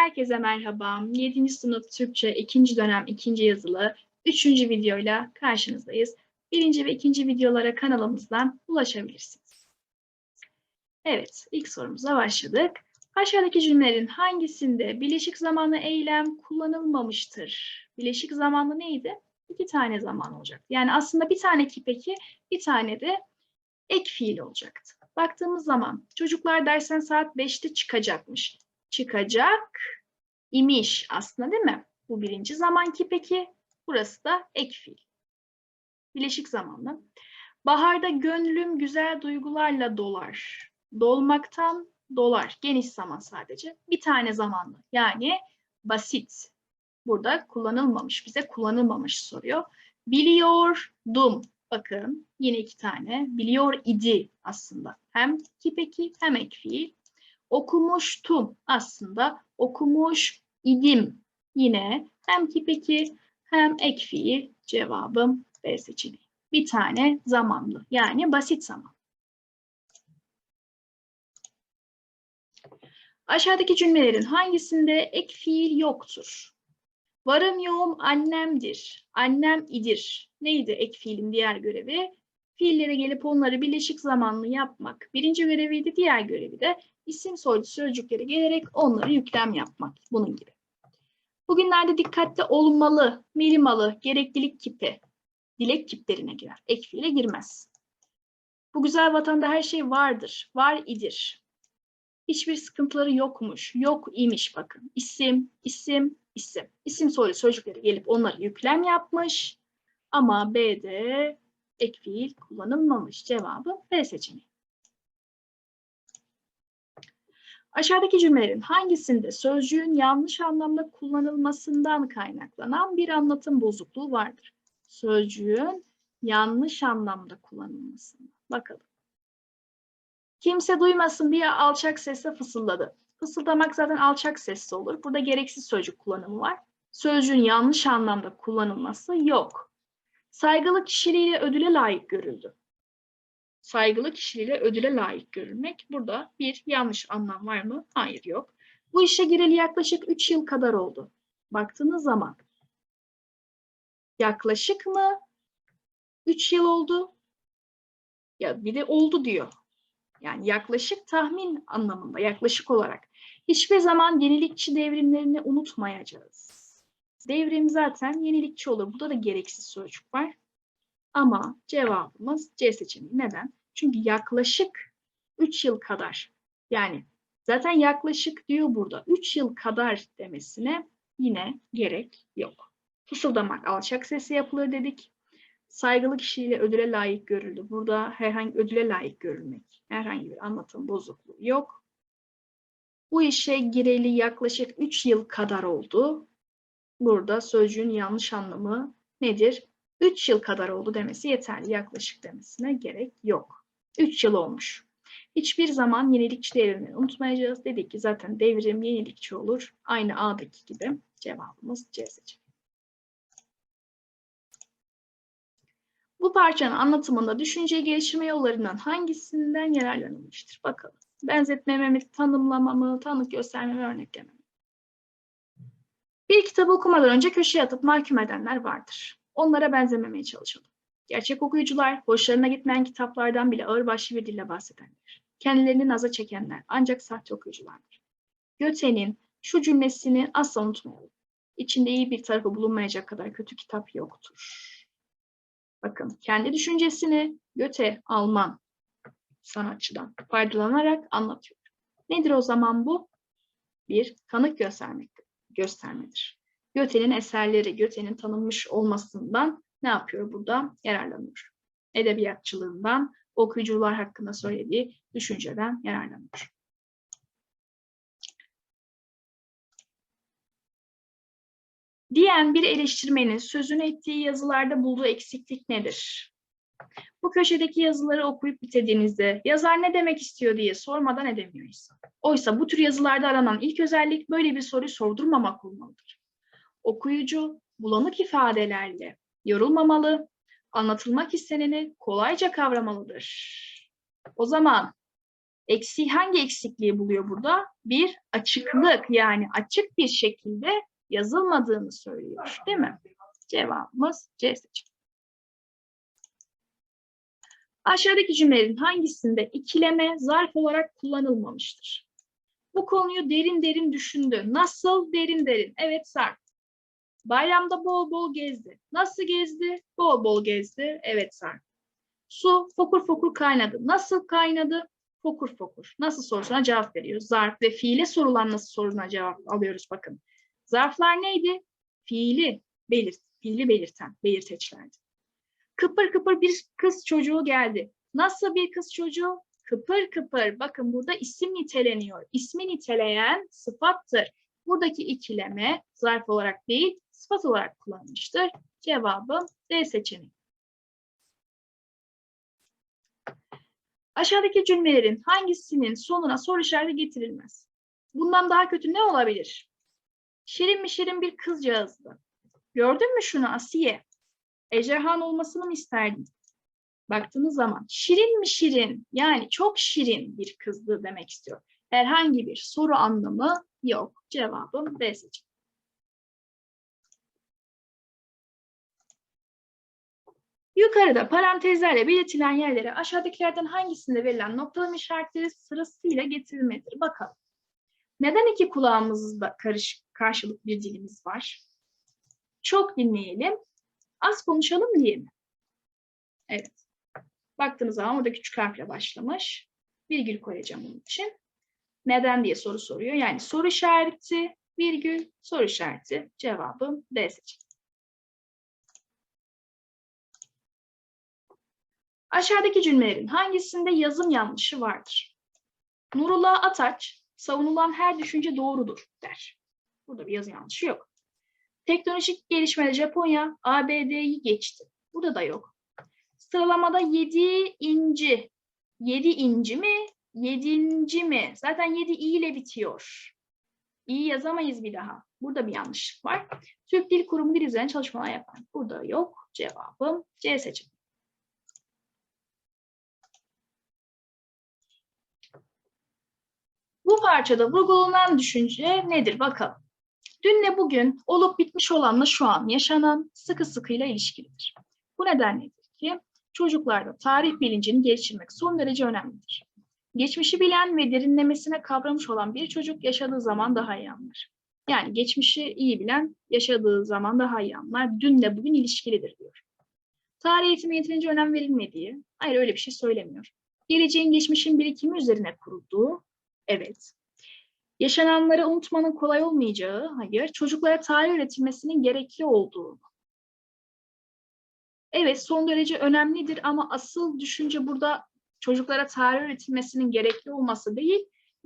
Herkese merhaba. 7. sınıf Türkçe 2. dönem 2. yazılı 3. videoyla karşınızdayız. 1. ve 2. videolara kanalımızdan ulaşabilirsiniz. Evet, ilk sorumuza başladık. Aşağıdaki cümlelerin hangisinde bileşik zamanlı eylem kullanılmamıştır? Bileşik zamanlı neydi? İki tane zaman olacaktı. Yani aslında bir tane kipeki, bir tane de ek fiil olacaktı. Baktığımız zaman çocuklar dersten saat 5'te çıkacakmış. Çıkacak imiş aslında değil mi? Bu birinci zaman kipeki. Burası da ek fiil. Bileşik zamanlı. Baharda gönlüm güzel duygularla dolar. Dolmaktan dolar. Geniş zaman sadece. Bir tane zamanlı. Yani basit. Burada kullanılmamış. Bize kullanılmamış soruyor. Biliyordum. Bakın yine iki tane. Biliyor idi aslında. Hem kipeki hem ek fiil. Okumuştum aslında. Okumuş idim. Yine hem kipeki hem ek fiil. Cevabım B seçeneği. Bir tane zamanlı. Yani basit zaman. Aşağıdaki cümlelerin hangisinde ek fiil yoktur? Varım yoğum annemdir. Annem idir. Neydi ek fiilin diğer görevi? Fiillere gelip onları birleşik zamanlı yapmak. Birinci göreviydi. Diğer görevi de isim soylu sözcükleri gelerek onları yüklem yapmak. Bunun gibi. Bugünlerde dikkatli olmalı, melimalı, gereklilik kipi, dilek kiplerine girer. Ek fiile girmez. Bu güzel vatanda her şey vardır, var idir. Hiçbir sıkıntıları yokmuş, yok imiş bakın. İsim, isim, isim. İsim soylu sözcükleri gelip onları yüklem yapmış. Ama B'de ek fiil kullanılmamış. Cevabı B seçeneği. Aşağıdaki cümlelerin hangisinde sözcüğün yanlış anlamda kullanılmasından kaynaklanan bir anlatım bozukluğu vardır? Sözcüğün yanlış anlamda kullanılmasından. Bakalım. Kimse duymasın diye alçak sesle fısıldadı. Fısıldamak zaten alçak sesli olur. Burada gereksiz sözcük kullanımı var. Sözcüğün yanlış anlamda kullanılması yok. Saygılı kişiliğiyle ödüle layık görüldü. Saygılı kişiliğiyle ödüle layık görülmek. Burada bir yanlış anlam var mı? Hayır yok. Bu işe gireli yaklaşık 3 yıl kadar oldu. Baktığınız zaman yaklaşık mı? 3 yıl oldu. Ya bir de oldu diyor. Yani yaklaşık tahmin anlamında, yaklaşık olarak. Hiçbir zaman yenilikçi devrimlerini unutmayacağız. Devrim zaten yenilikçi olur. Burada da gereksiz sözcük var. Ama cevabımız C seçeneği. Neden? Çünkü yaklaşık 3 yıl kadar. Yani zaten yaklaşık diyor burada. 3 yıl kadar demesine yine gerek yok. Fısıldamak alçak sesi yapılır dedik. Saygılı kişiyle ödüle layık görüldü. Burada herhangi ödüle layık görülmek. Herhangi bir anlatım bozukluğu yok. Bu işe gireli yaklaşık 3 yıl kadar oldu. Burada sözcüğün yanlış anlamı nedir? 3 yıl kadar oldu demesi yeterli. Yaklaşık demesine gerek yok. 3 yıl olmuş. Hiçbir zaman yenilikçi devrimini unutmayacağız. Dedik ki zaten devrim yenilikçi olur. Aynı A'daki gibi cevabımız C seçeneği. Bu parçanın anlatımında düşünce geliştirme yollarından hangisinden yararlanılmıştır? Bakalım. Benzetmeme mi, tanımlama mı, tanık gösterme mi, örnekleme mi? Bir kitabı okumadan önce köşeye atıp mahkum edenler vardır. Onlara benzememeye çalışalım. Gerçek okuyucular, hoşlarına gitmeyen kitaplardan bile ağırbaşlı bir dille bahsedenler. Kendilerini naza çekenler ancak sahte okuyuculardır. Göte'nin şu cümlesini asla unutmayalım. İçinde iyi bir tarafı bulunmayacak kadar kötü kitap yoktur. Bakın kendi düşüncesini Göte Alman sanatçıdan faydalanarak anlatıyor. Nedir o zaman bu? Bir kanık göstermek, göstermedir. Göte'nin eserleri, Göte'nin tanınmış olmasından ne yapıyor burada? Yararlanıyor. Edebiyatçılığından, okuyucular hakkında söylediği düşünceden yararlanıyor. diyen bir eleştirmenin sözünü ettiği yazılarda bulduğu eksiklik nedir? Bu köşedeki yazıları okuyup bitirdiğinizde yazar ne demek istiyor diye sormadan edemiyor insan. Oysa bu tür yazılarda aranan ilk özellik böyle bir soruyu sordurmamak olmalıdır. Okuyucu bulanık ifadelerle yorulmamalı, anlatılmak isteneni kolayca kavramalıdır. O zaman Eksi hangi eksikliği buluyor burada? Bir açıklık yani açık bir şekilde yazılmadığını söylüyor. Değil mi? Cevabımız C seçeneği. Aşağıdaki cümlelerin hangisinde ikileme zarf olarak kullanılmamıştır? Bu konuyu derin derin düşündü. Nasıl derin derin? Evet zarf. Bayramda bol bol gezdi. Nasıl gezdi? Bol bol gezdi. Evet zarf. Su fokur fokur kaynadı. Nasıl kaynadı? Fokur fokur. Nasıl sorusuna cevap veriyor. Zarf ve fiile sorulan nasıl sorusuna cevap alıyoruz bakın. Zarflar neydi? Fiili belirt, fiili belirten, belirteçlerdi. Kıpır kıpır bir kız çocuğu geldi. Nasıl bir kız çocuğu? Kıpır kıpır. Bakın burada isim niteleniyor. İsmi niteleyen sıfattır. Buradaki ikileme zarf olarak değil, sıfat olarak kullanılmıştır. Cevabım D seçeneği. Aşağıdaki cümlelerin hangisinin sonuna soru işareti getirilmez? Bundan daha kötü ne olabilir? Şirin mi şirin bir kızcağızdı. Gördün mü şunu Asiye? Ejderhan olmasını mı isterdin? Baktığınız zaman şirin mi şirin yani çok şirin bir kızdı demek istiyor. Herhangi bir soru anlamı yok. Cevabım B seçeneği. Yukarıda parantezlerle belirtilen yerlere aşağıdakilerden hangisinde verilen noktalama işaretleri sırasıyla getirilmelidir? Bakalım. Neden iki kulağımızda karış, karşılık bir dilimiz var? Çok dinleyelim, az konuşalım diye mi? Evet. Baktığınız zaman orada küçük harfle başlamış. Virgül koyacağım onun için. Neden diye soru soruyor. Yani soru işareti, virgül, soru işareti. Cevabım D seçeneği. Aşağıdaki cümlelerin hangisinde yazım yanlışı vardır? Nurullah Ataç, savunulan her düşünce doğrudur der. Burada bir yazım yanlışı yok. Teknolojik gelişmede Japonya ABD'yi geçti. Burada da yok. Sıralamada 7 inci. 7 inci mi? 7. mi? Zaten 7 i ile bitiyor. İyi yazamayız bir daha. Burada bir yanlışlık var. Türk Dil Kurumu dil üzerine çalışmalar yapar. Burada yok. Cevabım C seçeneği. Bu parçada vurgulanan düşünce nedir bakalım. Dünle bugün olup bitmiş olanla şu an yaşanan sıkı sıkıyla ilişkilidir. Bu nedenledir ki çocuklarda tarih bilincini geliştirmek son derece önemlidir. Geçmişi bilen ve derinlemesine kavramış olan bir çocuk yaşadığı zaman daha iyi anlar. Yani geçmişi iyi bilen yaşadığı zaman daha iyi anlar. Dünle bugün ilişkilidir diyor. Tarih eğitimi yeterince önem verilmediği, hayır öyle bir şey söylemiyor. Geleceğin geçmişin birikimi üzerine kurulduğu, evet. Yaşananları unutmanın kolay olmayacağı, hayır. Çocuklara tarih öğretilmesinin gerekli olduğu. Evet son derece önemlidir ama asıl düşünce burada çocuklara tarih öğretilmesinin gerekli olması değil,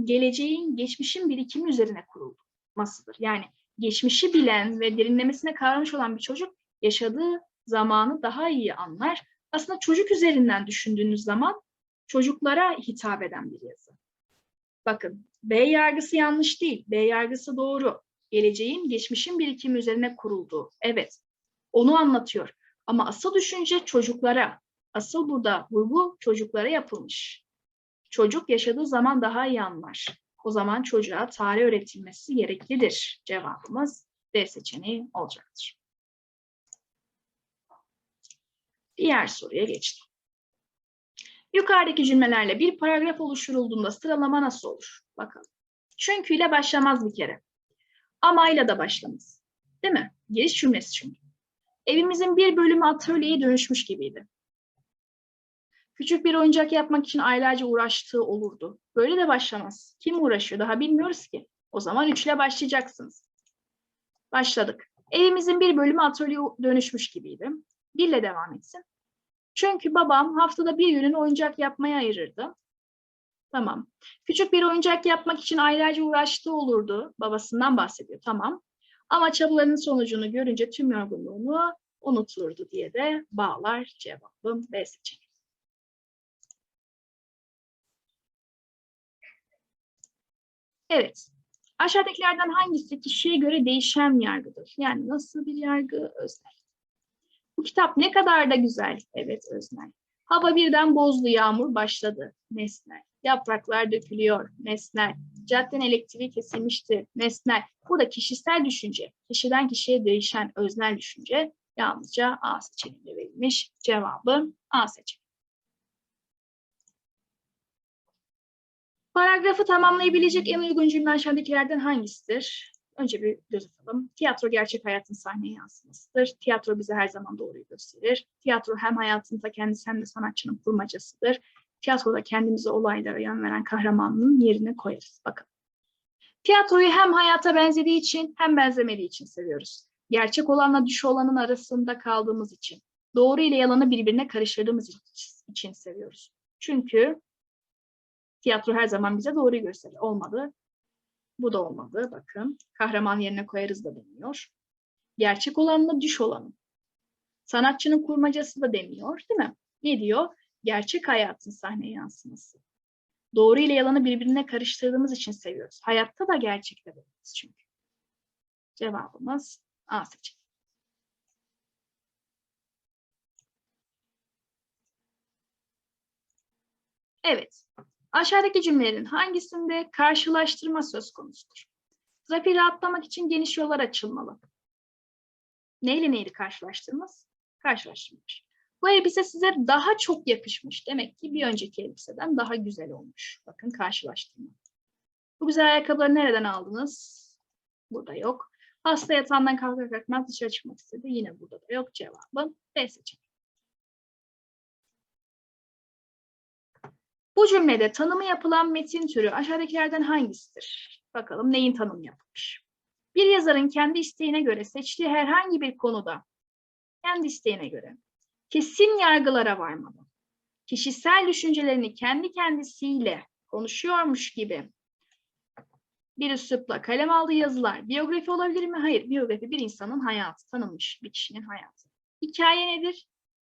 geleceğin, geçmişin birikimi üzerine kurulmasıdır. Yani geçmişi bilen ve derinlemesine kavramış olan bir çocuk yaşadığı zamanı daha iyi anlar. Aslında çocuk üzerinden düşündüğünüz zaman çocuklara hitap eden bir yazı. Bakın B yargısı yanlış değil. B yargısı doğru. Geleceğin, geçmişin birikimi üzerine kurulduğu. Evet. Onu anlatıyor. Ama asıl düşünce çocuklara. Asıl burada vurgu çocuklara yapılmış. Çocuk yaşadığı zaman daha iyi anlar. O zaman çocuğa tarih öğretilmesi gereklidir. Cevabımız D seçeneği olacaktır. Diğer soruya geçtim. Yukarıdaki cümlelerle bir paragraf oluşturulduğunda sıralama nasıl olur? Bakalım. Çünkü ile başlamaz bir kere. Amayla da başlamaz. Değil mi? Giriş cümlesi çünkü. Evimizin bir bölümü atölyeye dönüşmüş gibiydi. Küçük bir oyuncak yapmak için aylarca uğraştığı olurdu. Böyle de başlamaz. Kim uğraşıyor daha bilmiyoruz ki. O zaman üçle başlayacaksınız. Başladık. Evimizin bir bölümü atölyeye dönüşmüş gibiydi. Birle devam etsin. Çünkü babam haftada bir günün oyuncak yapmaya ayırırdı. Tamam. Küçük bir oyuncak yapmak için aylarca uğraştığı olurdu. Babasından bahsediyor. Tamam. Ama çabalarının sonucunu görünce tüm yorgunluğunu unuturdu diye de bağlar cevabım B seçeneği. Evet. Aşağıdakilerden hangisi kişiye göre değişen yargıdır? Yani nasıl bir yargı? Öznel. Kitap ne kadar da güzel. Evet Öznel. Hava birden bozdu, yağmur başladı. Nesnel. Yapraklar dökülüyor. Nesnel. Cadden elektriği kesilmiştir. Nesnel. Burada kişisel düşünce. Kişiden kişiye değişen öznel düşünce. Yalnızca A seçeneğinde verilmiş. Cevabı A seçeneği. Paragrafı tamamlayabilecek en uygun cümle aşağıdakilerden hangisidir? Önce bir göz atalım. Tiyatro gerçek hayatın sahneye yansımasıdır. Tiyatro bize her zaman doğruyu gösterir. Tiyatro hem hayatında kendisi hem de sanatçının kurmacasıdır. Tiyatroda kendimizi olaylara yön veren kahramanın yerine koyarız. Bakın. Tiyatroyu hem hayata benzediği için hem benzemediği için seviyoruz. Gerçek olanla düş olanın arasında kaldığımız için. Doğru ile yalanı birbirine karıştırdığımız için seviyoruz. Çünkü tiyatro her zaman bize doğruyu gösterir. Olmadı. Bu da olmadı. Bakın. Kahraman yerine koyarız da demiyor. Gerçek olanla düş olanı. Sanatçının kurmacası da demiyor. Değil mi? Ne diyor? Gerçek hayatın sahneye yansıması. Doğru ile yalanı birbirine karıştırdığımız için seviyoruz. Hayatta da gerçekte böyleyiz çünkü. Cevabımız A seçeneği. Evet. Aşağıdaki cümlelerin hangisinde karşılaştırma söz konusudur? Trafiği rahatlamak için geniş yollar açılmalı. Neyle neydi karşılaştırmaz? Karşılaştırmış. Bu elbise size daha çok yakışmış. Demek ki bir önceki elbiseden daha güzel olmuş. Bakın karşılaştırma. Bu güzel ayakkabıları nereden aldınız? Burada yok. Hasta yatağından kalkar dışarı çıkmak istedi. Yine burada da yok. Cevabı B seçeneği. Bu cümlede tanımı yapılan metin türü aşağıdakilerden hangisidir? Bakalım neyin tanımı yapılmış? Bir yazarın kendi isteğine göre seçtiği herhangi bir konuda, kendi isteğine göre, kesin yargılara varmadan, kişisel düşüncelerini kendi kendisiyle konuşuyormuş gibi bir üslupla kalem aldığı yazılar biyografi olabilir mi? Hayır, biyografi bir insanın hayatı, tanınmış bir kişinin hayatı. Hikaye nedir?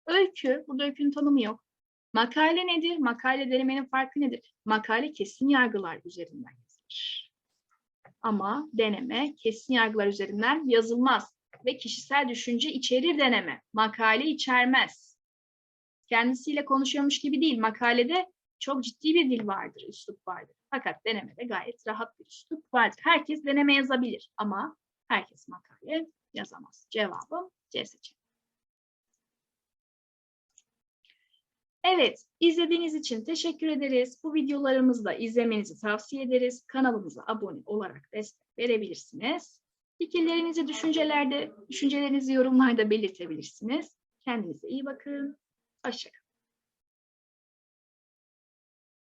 Öykü, burada öykünün tanımı yok. Makale nedir? Makale denemenin farkı nedir? Makale kesin yargılar üzerinden yazılır. Ama deneme kesin yargılar üzerinden yazılmaz ve kişisel düşünce içerir deneme. Makale içermez. Kendisiyle konuşuyormuş gibi değil. Makalede çok ciddi bir dil vardır, üslup vardır. Fakat denemede gayet rahat bir üslup vardır. Herkes deneme yazabilir ama herkes makale yazamaz. Cevabım C seçeneği. Evet, izlediğiniz için teşekkür ederiz. Bu videolarımızı da izlemenizi tavsiye ederiz. Kanalımıza abone olarak destek verebilirsiniz. Fikirlerinizi düşüncelerde, düşüncelerinizi yorumlarda belirtebilirsiniz. Kendinize iyi bakın. Hoşçakalın.